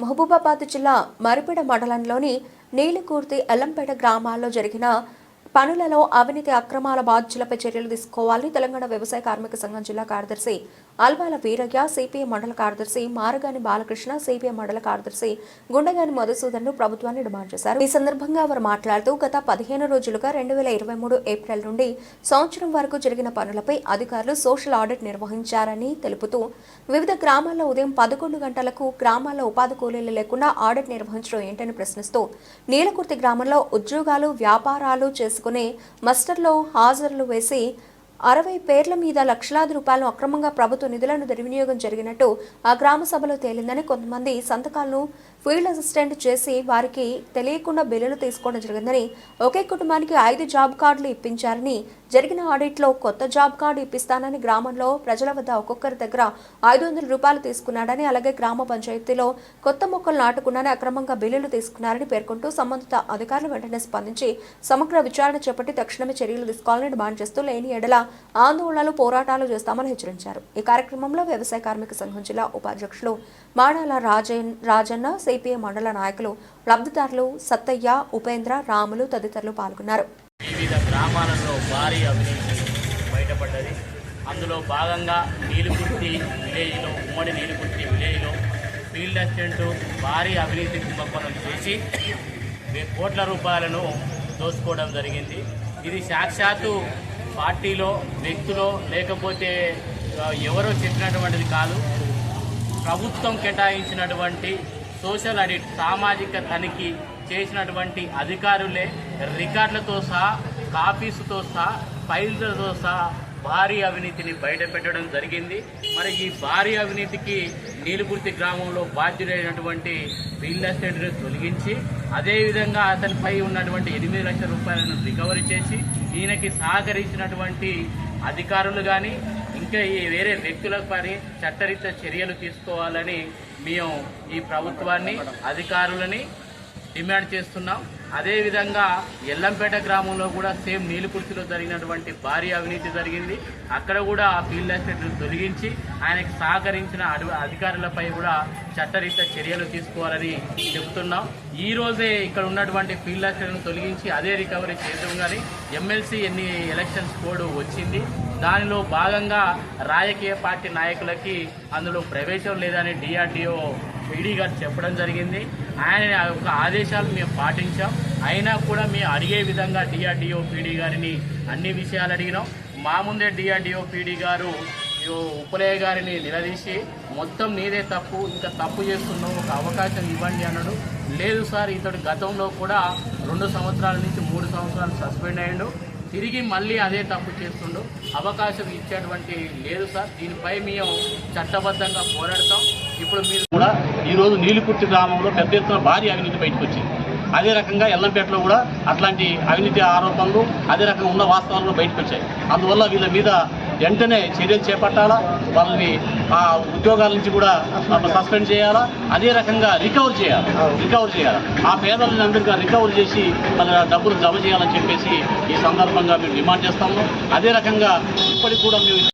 మహబూబాబాద్ జిల్లా మరిపెడ మండలంలోని నీలికూర్తి ఎల్లంపేట గ్రామాల్లో జరిగిన పనులలో అవినీతి అక్రమాల బాధ్యులపై చర్యలు తీసుకోవాలని తెలంగాణ వ్యవసాయ కార్మిక సంఘం జిల్లా కార్యదర్శి అల్వాల వీరయ్య సిపిఐ మండల కార్యదర్శి మారగాని బాలకృష్ణ సిపిఐ మండల కార్యదర్శి గుండగాని మధుసూదన్ ప్రభుత్వాన్ని డిమాండ్ చేశారు. ఈ సందర్భంగా వారు మాట్లాడుతూ గత పదిహేను రోజులుగా రెండు వేల ఇరవై మూడు ఏప్రిల్ నుండి సంవత్సరం వరకు జరిగిన పనులపై అధికారులు సోషల్ ఆడిట్ నిర్వహించారని తెలుపుతూ వివిధ గ్రామాల్లో ఉదయం పదకొండు గంటలకు గ్రామాల్లో ఉపాధి కూలీలు లేకుండా ఆడిట్ నిర్వహించడం ఏంటని ప్రశ్నిస్తూ నీలకుర్తి గ్రామంలో ఉద్యోగాలు వ్యాపారాలు చేసుకునే మస్టర్లో హాజరులు వేసి అరవై పేర్ల మీద లక్షలాది రూపాయలను అక్రమంగా ప్రభుత్వ నిధులను దుర్వినియోగం జరిగినట్టు ఆ గ్రామ సభలో తేలిందని కొంతమంది సంతకాలను ఫీల్డ్ అసిస్టెంట్ చేసి వారికి తెలియకుండా బిల్లులు తీసుకోవడం జరిగిందని ఒకే కుటుంబానికి ఐదు జాబ్ కార్డులు ఇప్పించారని జరిగిన ఆడిట్లో కొత్త జాబ్ కార్డు ఇప్పిస్తానని గ్రామంలో ప్రజల వద్ద ఒక్కొక్కరి దగ్గర ఐదు వందల రూపాయలు తీసుకున్నాడని అలాగే గ్రామ పంచాయతీలో కొత్త మొక్కలు నాటుకున్నారని అక్రమంగా బిల్లులు తీసుకున్నారని పేర్కొంటూ సంబంధిత అధికారులు వెంటనే స్పందించి సమగ్ర విచారణ చేపట్టి తక్షణమే చర్యలు తీసుకోవాలని డిమాండ్ చేస్తూ లేని ఎడల ఆందోళనలు పోరాటాలు చేస్తామని హెచ్చరించారు. ఈ కార్యక్రమంలో వ్యవసాయ కార్మిక సంఘం జిల్లా ఉపాధ్యక్షులు మాడాల రాజన్ రాజన్న సిపిఐ మండల నాయకులు లబ్ధిదారులు సత్తయ్య ఉపేంద్ర రాములు తదితరులు పాల్గొన్నారు. వివిధ గ్రామాలలో భారీ అవినీతి బయటపడ్డది. అందులో భాగంగా నీలుకుర్తి విలేజ్లో ఉమ్మడి నీలుకుర్తి విలేజ్లో ఫీల్డ్ అసిస్టెంట్ భారీ అవినీతి కుంభకోణం చేసి కోట్ల రూపాయలను దోచుకోవడం జరిగింది. ఇది సాక్షాత్తు పార్టీలో వ్యక్తులో లేకపోతే ఎవరో చెప్పినటువంటిది కాదు. ప్రభుత్వం కేటాయించినటువంటి సోషల్ ఆడిట్ సామాజిక తనిఖీ చేసినటువంటి అధికారులే రికార్డులతో సహా కాపీసుతో సహా ఫైల్స్తో సహా భారీ అవినీతిని బయటపెట్టడం జరిగింది. మరి ఈ భారీ అవినీతికి నీలుగుర్తి గ్రామంలో బాధ్యులైనటువంటి రియల్ ఎస్టేట్ను తొలగించి అదేవిధంగా అతనిపై ఉన్నటువంటి ఎనిమిది లక్షల రూపాయలను రికవరీ చేసి ఈయనకి సహకరించినటువంటి అధికారులు కానీ ఇంకా ఈ వేరే వ్యక్తులపై చట్టరీత్యా చర్యలు తీసుకోవాలని మేము ఈ ప్రభుత్వాన్ని అధికారులని డిమాండ్ చేస్తున్నాం. అదేవిధంగా ఎల్లంపేట గ్రామంలో కూడా సేమ్ నీలికుర్తిలో జరిగినటువంటి భారీ అవినీతి జరిగింది. అక్కడ కూడా ఆ ఫీల్డ్ అసిస్టెంట్లు తొలగించి ఆయనకు సహకరించిన అధికారులపై కూడా చట్టరీత్యా చర్యలు తీసుకోవాలని చెబుతున్నాం. ఈ రోజే ఇక్కడ ఉన్నటువంటి ఫీల్డ్ అసిస్టెంట్ను తొలగించి అదే రికవరీ చేద్దాం కానీ ఎమ్మెల్సీ ఎన్ని ఎలక్షన్స్ కోడ్ వచ్చింది. దానిలో భాగంగా రాజకీయ పార్టీ నాయకులకి అందులో ప్రవేశం లేదని డిఆర్డిఓ పీడీ గారు చెప్పడం జరిగింది. ఆయన యొక్క ఆదేశాలు మేము పాటించాం. అయినా కూడా మేము అడిగే విధంగా డిఆర్డిఓ పీడీ గారిని అన్ని విషయాలు అడిగినాం. మా ముందే డిఆర్డిఓ పీడీ గారు ఈ ఉపలయ్య గారిని నిలదీసి మొత్తం నీదే తప్పు ఇంకా తప్పు చేస్తున్నావు ఒక అవకాశం ఇవ్వండి అన్నాడు. లేదు సార్ ఇతడు గతంలో కూడా రెండు సంవత్సరాల నుంచి మూడు సంవత్సరాలు సస్పెండ్ అయ్యాడు. తిరిగి మళ్ళీ అదే తప్పు చేస్తుండో. అవకాశం ఇచ్చేటువంటి లేదు సార్. దీనిపై మేము చట్టబద్ధంగా పోరాడతాం. ఇప్పుడు మీరు కూడా ఈరోజు నీలికుర్తి గ్రామంలో పెద్ద ఎత్తున భారీ అవినీతి బయటకు వచ్చింది. అదే రకంగా ఎల్లంపేటలో కూడా అట్లాంటి అవినీతి ఆరోపణలు అదే రకంగా ఉన్న వాస్తవాలు బయటకు వచ్చాయి. అందువల్ల వీళ్ళ మీద వెంటనే చర్యలు చేపట్టాలా? వాళ్ళని ఆ ఉద్యోగాల నుంచి కూడా సస్పెండ్ చేయాలా? అదే రకంగా రికవర్ చేయాలి? రికవర్ చేయాలి? ఆ పేదలను అందరికీ రికవర్ చేసి వాళ్ళ డబ్బులు జమ చేయాలని చెప్పేసి ఈ సందర్భంగా మేము డిమాండ్ చేస్తాము. అదే రకంగా ఇప్పటికి కూడా మేము